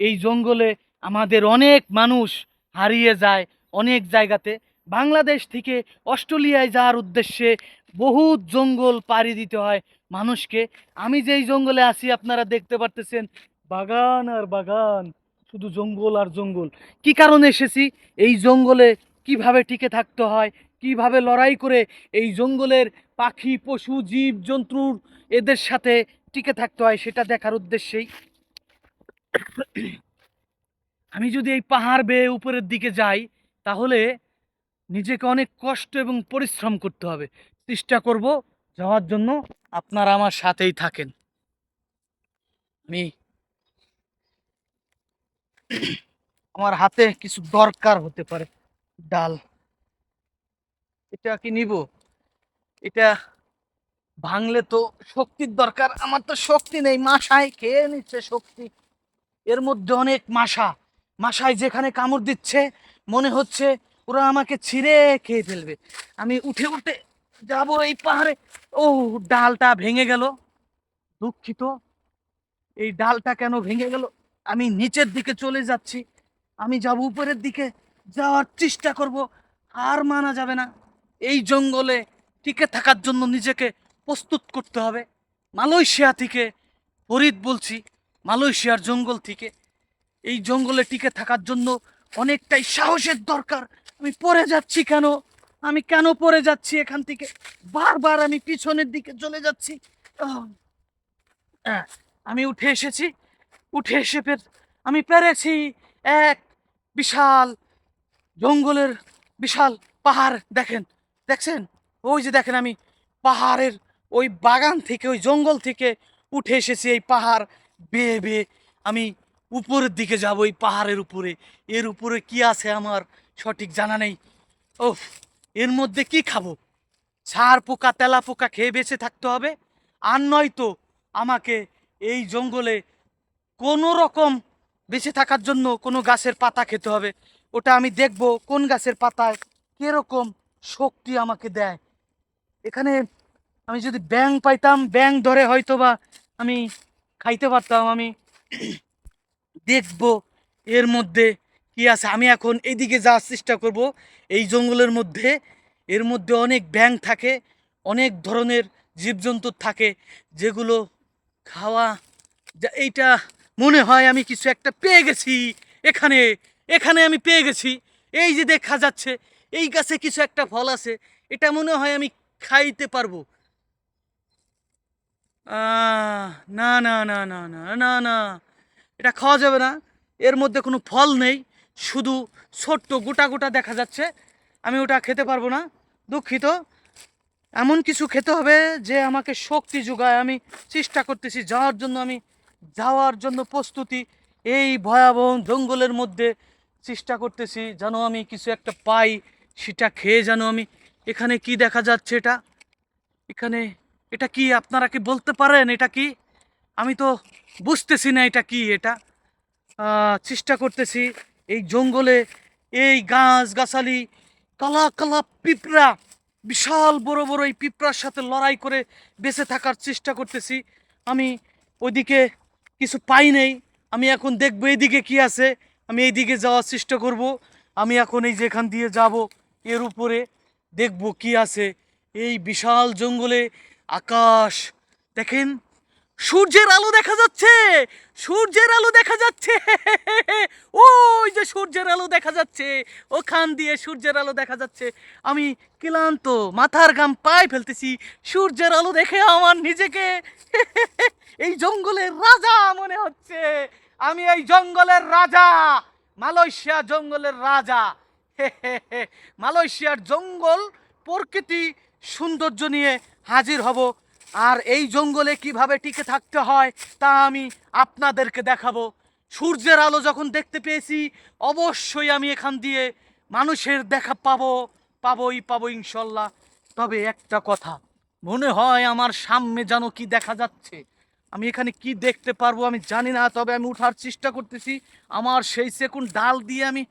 এই জঙ্গলে আমাদের অনেক মানুষ হারিয়ে যায় অনেক জায়গাতে। বাংলাদেশ থেকে অস্ট্রেলিয়ায় যাওয়ার উদ্দেশ্যে বহুত জঙ্গল পাড়ি দিতে হয় মানুষকে। আমি যেই জঙ্গলে আছি, আপনারা দেখতে পারতেছেন বাগান আর বাগান, শুধু জঙ্গল আর জঙ্গল। কি কারণে এসেছি? এই জঙ্গলে কীভাবে টিকে থাকতে হয়? কীভাবে লড়াই করে এই জঙ্গলের পাখি, পশু, জীব, জন্তুর এদের সাথে টিকে থাকতে হয় সেটা দেখার উদ্দেশ্যেই আমি যদি এই পাহাড় বেয়ে উপরের দিকে যাই, তাহলে নিজেকে অনেক কষ্ট এবং পরিশ্রম করতে হবে। চেষ্টা করব যাওয়ার জন্য আপনারা আমার সাথেই থাকেন। আমি আমার হাতে কিছু দরকার হতে পারে, ডাল। এটা কি নিব? এটা ভাঙলে তো শক্তির দরকার। আমার তো শক্তি নেই মাসায় খেয়ে নিচ্ছে শক্তি? এর মধ্যে অনেক মাসা মাসায় যেখানে কামড় দিচ্ছে, মনে হচ্ছে ওরা আমাকে ছিঁড়ে খেয়ে ফেলবে। আমি উঠে উঠে যাব এই পাহাড়ে। ও, ডালটা ভেঙে গেল। দুঃখিত। এই ডালটা কেন ভেঙে গেল? আমি নিচের দিকে চলে যাচ্ছি। আমি যাব উপরের দিকে। যাওয়ার চেষ্টা করব। হার মানা যাবে না। এই জঙ্গলে টিকে থাকার জন্য নিজেকে প্রস্তুত করতে হবে। মালয়েশিয়া থেকে ফরিদ বলছি। মালয়েশিয়ার জঙ্গল থেকে। এই জঙ্গলে টিকে থাকার জন্য অনেকটাই সাহসের দরকার। আমি পড়ে যাচ্ছি কেন? আমি কেন পড়ে যাচ্ছি এখান থেকে? বারবার আমি পিছনের দিকে চলে যাচ্ছি। আমি উঠে এসেছি। উঠে এসে ফের আমি পেরেছি এক বিশাল জঙ্গলের বিশাল পাহাড়। দেখেন, দেখছেন? ওই যে দেখেন আমি পাহাড়ের ওই বাগান থেকে, ওই জঙ্গল থেকে উঠে এসেছি এই পাহাড়। বেয়ে বেয়ে আমি উপরের দিকে যাব, এই পাহাড়ের উপরে। এর উপরে কি আছে আমার সঠিক জানা নেই। ওহ এর মধ্যে কি খাব? ছাড় পোকা, তেলা পোকা খেয়ে বেঁচে থাকতে হবে? আর নয়তো আমাকে এই জঙ্গলে কোনো রকম বেঁচে থাকার জন্য কোনো গাছের পাতা খেতে হবে। ওটা আমি দেখব কোন গাছের পাতায় কীরকম শক্তি আমাকে দেয়। এখানে আমি যদি ব্যাং পাইতাম ব্যাং ধরে হয়তো বা আমি খাইতে পারতাম আমি। দেখব এর মধ্যে কি আছে। আমি এখন এইদিকে যাওয়ার চেষ্টা করব। এই জঙ্গলের মধ্যে, এর মধ্যে অনেক ব্যাং থাকে, অনেক ধরনের জীবজন্তু থাকে, যেগুলো খাওয়া যা- এইটা মনে হয় আমি কিছু একটা পেয়ে গেছি এখানে এখানে আমি পেয়ে গেছি। এই যে দেখা যাচ্ছে, এই গাছে কিছু একটা ফল আছে, এটা মনে হয় আমি খাইতে পারব। না না না না না না না। এটা খাওয়া যাবে না। এর মধ্যে কোনো ফল নেই। শুধু ছোট্ট গোটা গোটা দেখা যাচ্ছে। আমি ওটা খেতে পারব না। দুঃখিত। এমন কিছু খেতে হবে যে আমাকে শক্তি যোগায়। আমি চেষ্টা করতেছি যাওয়ার জন্য। আমি যাওয়ার জন্য প্রস্তুতি। এই ভয়াবহ জঙ্গলের মধ্যে চেষ্টা করতেছি যেন আমি কিছু একটা পাই, সেটা খেয়ে যেন আমি। এখানে কি দেখা যাচ্ছে এটা? এখানে এটা কি আপনারা কি বলতে পারেন? এটা কি? আমি তো বুঝতেছি না এটা কি এটা। চেষ্টা করতেছি এই জঙ্গলে এই গাছ গাছালি কালা কালা পিঁপড়া, বিশাল বড় বড় এই পিঁপড়ার সাথে লড়াই করে বেঁচে থাকার চেষ্টা করতেছি। আমি ওইদিকে কিছু পাই নেই। আমি এখন দেখব এইদিকে কি আছে। আমি এইদিকে যাওয়ার চেষ্টা করব। আমি এখন এই যেখান দিয়ে যাব, এর উপরে দেখব কি আছে। এই বিশাল জঙ্গলে আকাশ, দেখেন, সূর্যের আলো দেখা যাচ্ছে, সূর্যের আলো দেখা যাচ্ছে। ওই যে সূর্যের আলো দেখা যাচ্ছে, ওখান দিয়ে সূর্যের আলো দেখা যাচ্ছে। আমি ক্লান্ত, মাথার গাম পায়ে ফেলতেছি, সূর্যের আলো দেখে আমার নিজেকে এই জঙ্গলের রাজা মনে হচ্ছে। আমি এই জঙ্গলের রাজা, মালয়েশিয়া জঙ্গলের রাজা। মালয়েশিয়ার জঙ্গল প্রকৃতি সৌন্দর্য নিয়ে হাজির হব। আর এই জঙ্গলে কীভাবে টিকে থাকতে হয়, তা আমি আপনাদেরকে দেখাবো। সূর্যের আলো যখন দেখতে পেয়েছি, অবশ্যই আমি এখান দিয়ে মানুষের দেখা পাবো, পাবোই, পাবো ইনশাল্লাহ। তবে একটা কথা, মনে হয় আমার সামনে যেন কি দেখা যাচ্ছে। আমি এখানে কি দেখতে পারব আমি জানি না, তবে আমি উঠার চেষ্টা করতেছি। আমার সেই সেকুন্ড ডাল দিয়ে আমি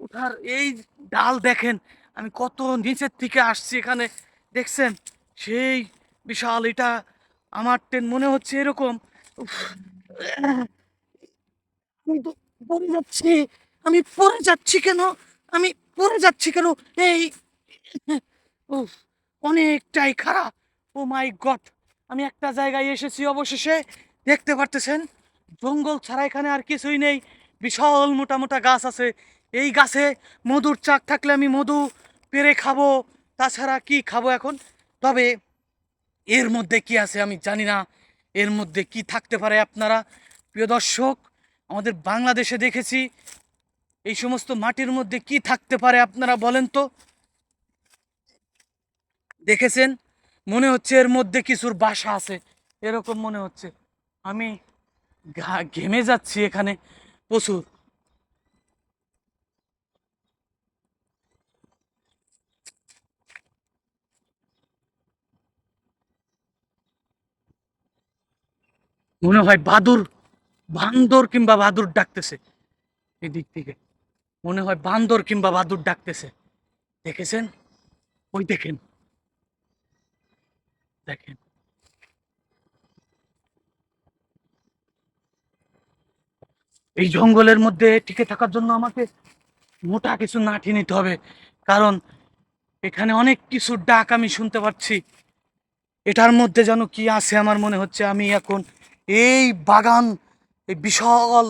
উঠার এই ডাল দেখেন আমি কত নিচের থেকে আসছি এখানে দেখছেন? সেই বিশাল এটা আমার ট্রেন মনে হচ্ছে এরকম। আমি তো পড়ে যাচ্ছি। আমি পড়ে যাচ্ছি কেন? আমি পড়ে যাচ্ছি কেন? এই উফ, অনেকটাই খারাপ। Oh my God. আমি একটা জায়গায় এসেছি অবশেষে। দেখতে পারতেছেন? জঙ্গল ছাড়া এখানে আর কিছুই নেই। বিশাল মোটা মোটা গাছ আছে। এই গাছে মধুর চাক থাকলে আমি মধু পেরে খাব, তাছাড়া কি খাব এখন? তবে এর মধ্যে কি আছে আমি জানি না। এর মধ্যে কি থাকতে পারে আপনারা? প্রিয় দর্শক, আমাদের বাংলাদেশে দেখেছি এই সমস্ত মাটির মধ্যে কি থাকতে পারে আপনারা বলেন তো? দেখেছেন? মনে হচ্ছে এর মধ্যে কিছুর বাসা আছে। এরকম মনে হচ্ছে। আমি ঘেমে যাচ্ছি এখানে প্রচুর। মনে হয় বাদুর, বান্দর কিংবা বাদুর ডাকতেছে এদিক থেকে। মনে হয় বান্দর কিংবা বাদুর ডাকতেছে। দেখেছেন? ওই দেখেন। দেখেন। এই জঙ্গলের মধ্যে টিকে থাকার জন্য আমাকে মোটা কিছু নাঠি নিতে হবে, কারণ এখানে অনেক কিছু ডাক আমি শুনতে পাচ্ছি। এটার মধ্যে যেন কি আছে আমার মনে হচ্ছে, আমি এখন এই বাগান, এই বিশাল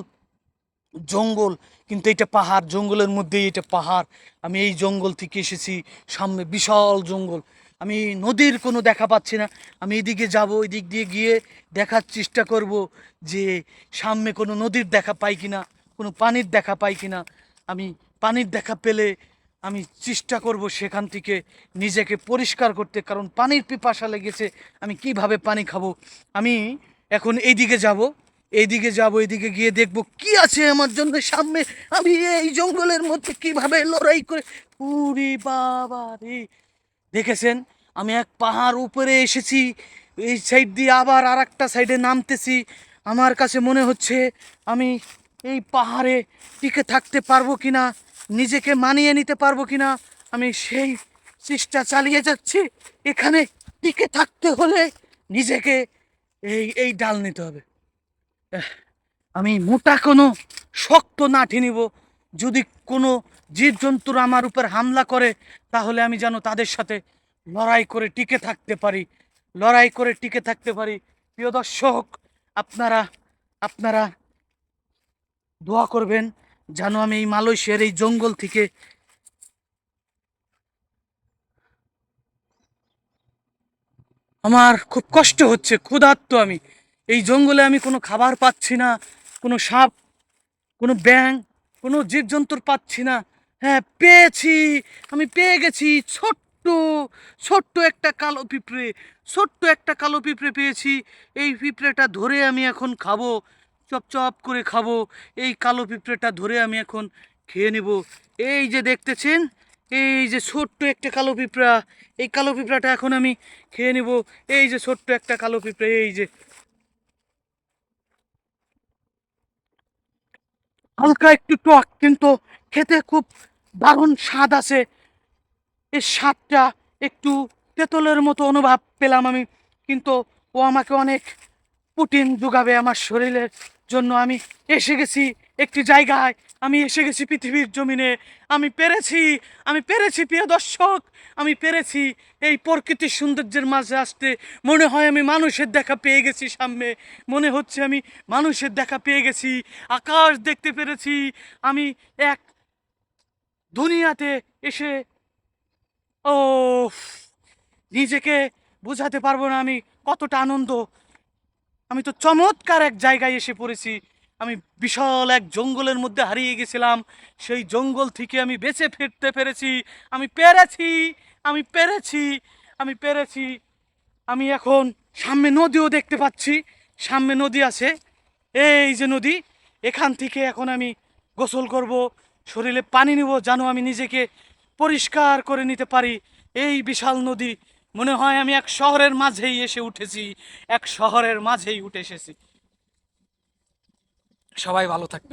জঙ্গল, কিন্তু এটা পাহাড়, জঙ্গলের মধ্যেই এটা পাহাড়। আমি এই জঙ্গল থেকে এসেছি, সামনে বিশাল জঙ্গল। আমি নদীর কোনো দেখা পাচ্ছি না। আমি এদিকে যাব, এদিক দিয়ে গিয়ে দেখার চেষ্টা করব যে সামনে কোনো নদীর দেখা পাই কি না কোনো পানির দেখা পাই কি না আমি পানির দেখা পেলে আমি চেষ্টা করব সেখান থেকে নিজেকে পরিষ্কার করতে, কারণ পানির পিপাসা লেগেছে, আমি কীভাবে পানি খাব? আমি এখন এইদিকে যাব এইদিকে যাব, এইদিকে গিয়ে দেখব কি আছে আমার জন্য সামনে। আমি এই জঙ্গলের মধ্যে কীভাবে লড়াই করে উরি বাবা রে। দেখেছেন? আমি এক পাহাড় উপরে এসেছি, এই সাইড দিয়ে আবার আর একটা সাইডে নামতেছি। আমার কাছে মনে হচ্ছে আমি এই পাহাড়ে টিকে থাকতে পারব কি না নিজেকে মানিয়ে নিতে পারব কিনা, আমি সেই চেষ্টা চালিয়ে যাচ্ছি। এখানে টিকে থাকতে হলে নিজেকে এই এই ডাল নিতে হবে। আমি মোটা কোনো শক্ত নাঠি নিব। যদি কোনো জীবজন্তুর আমার উপর হামলা করে, তাহলে আমি যেন তাদের সাথে লড়াই করে টিকে থাকতে পারি। লড়াই করে টিকে থাকতে পারি। প্রিয় দর্শক, আপনারা আপনারা দোয়া করবেন যেন আমি এই মালয়েশিয়ার এই জঙ্গল থেকে আমার খুব কষ্ট হচ্ছে, ক্ষুধার্ত আমি। এই জঙ্গলে আমি কোনো খাবার পাচ্ছি না, কোনো সাপ, কোনো ব্যাং কোনো জীবজন্তুর পাচ্ছি না। হ্যাঁ পেয়েছি, আমি পেয়ে গেছি ছোট্ট ছোট্ট একটা কালো পিঁপড়ে, ছোট্ট একটা কালো পিঁপড়ে পেয়েছি। এই পিঁপড়েটা ধরে আমি এখন খাব, চপ চপ করে খাব। এই কালো পিঁপড়েটা ধরে আমি এখন খেয়ে নেব। এই যে দেখতেছেন এই যে ছোট্ট একটা কালো পিঁপড়া, এই কালো পিঁপড়াটা এখন আমি খেয়ে নেব। এই যে ছোট্ট একটা কালো পিঁপড়া, এই যে। হালকা একটু টক, কিন্তু খেতে খুব দারুণ স্বাদ আছে। এই স্বাদটা একটু তেঁতুলের মতো অনুভব পেলাম আমি, কিন্তু ও আমাকে অনেক প্রোটিন যোগাবে আমার শরীরের জন্য। আমি এসে গেছি একটি জায়গায় আমি এসে গেছি পৃথিবীর জমিনে। আমি পেরেছি আমি পেরেছি প্রিয় দর্শক, আমি পেরেছি এই প্রকৃতির সৌন্দর্যের মাঝে আসতে। মনে হয় আমি মানুষের দেখা পেয়ে গেছি সামনে। মনে হচ্ছে আমি মানুষের দেখা পেয়ে গেছি। আকাশ দেখতে পেরেছি। আমি এক দুনিয়াতে এসে ও নিজেকে বোঝাতে পারব না আমি কতটা আনন্দ। আমি তো চমৎকার এক জায়গায় এসে পড়েছি। আমি বিশাল এক জঙ্গলের মধ্যে হারিয়ে গেছিলাম। সেই জঙ্গল থেকে আমি বেঁচে ফিরতে পেরেছি। আমি পেরেছি আমি পেরেছি আমি পেরেছি। আমি এখন সামনে নদীও দেখতে পাচ্ছি। সামনে নদী আছে। এই যে নদী, এখান থেকে এখন আমি গোসল করব। শরীরে পানি নেব যেন আমি নিজেকে পরিষ্কার করে নিতে পারি। এই বিশাল নদী, মনে হয় আমি এক শহরের মাঝেই এসে উঠেছি। এক শহরের মাঝেই উঠে এসেছি। সবাই ভালো থাকবেন।